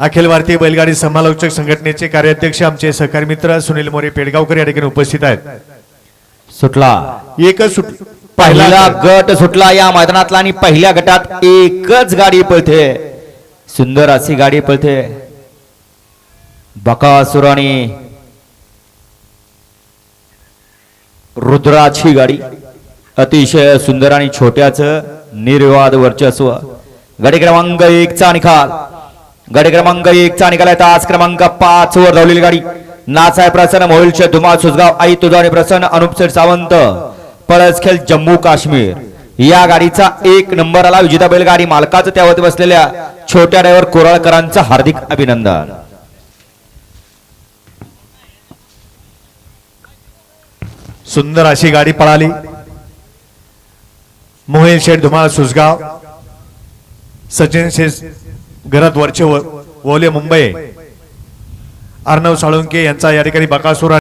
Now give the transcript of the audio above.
अखिल भारतीय बैलगाडी समालोचक संघटनेचे कार्याध्यक्ष आमचे सहकारी मित्र सुनील मोरे पेडगावकर या ठिकाणी उपस्थित आहेत. सुटला. एकच सुट पहिला गट सुटला या मैदानातला आणि पहिल्या गटात एकच गाडी पळते. सुंदर अशी गाडी पळते. बकासूर आणि रुद्राची गाडी. अतिशय सुंदर आणि छोट्याच निर्विवाद वर्चस्व. गाडी क्रमांक एक चा निकाल गाडी क्रमांक एक चा निकालाय तास क्रमांक पाच वर धावलेली गाडी. नाचाय प्रसन्न मोहिलचे धुमाळ सुजगाव आई तुझा आणि प्रसन्न अनुपसेठ सावंत. पळसखेल जम्मू काश्मीर. या गाडीचा एक नंबर आला. विजेता बैलगाडी मालकाचं त्यावरती बसलेल्या छोट्या ड्रायव्हर कोराळकरांचं हार्दिक अभिनंदन. सुंदर अशी गाडी पळाली. मोहिल शेठ धुमाळ सुसगाव सचिन शेठ घरात वरचे वोले ओले मुंबई. अर्णव साळुंके यांचा या ठिकाणी बकासूर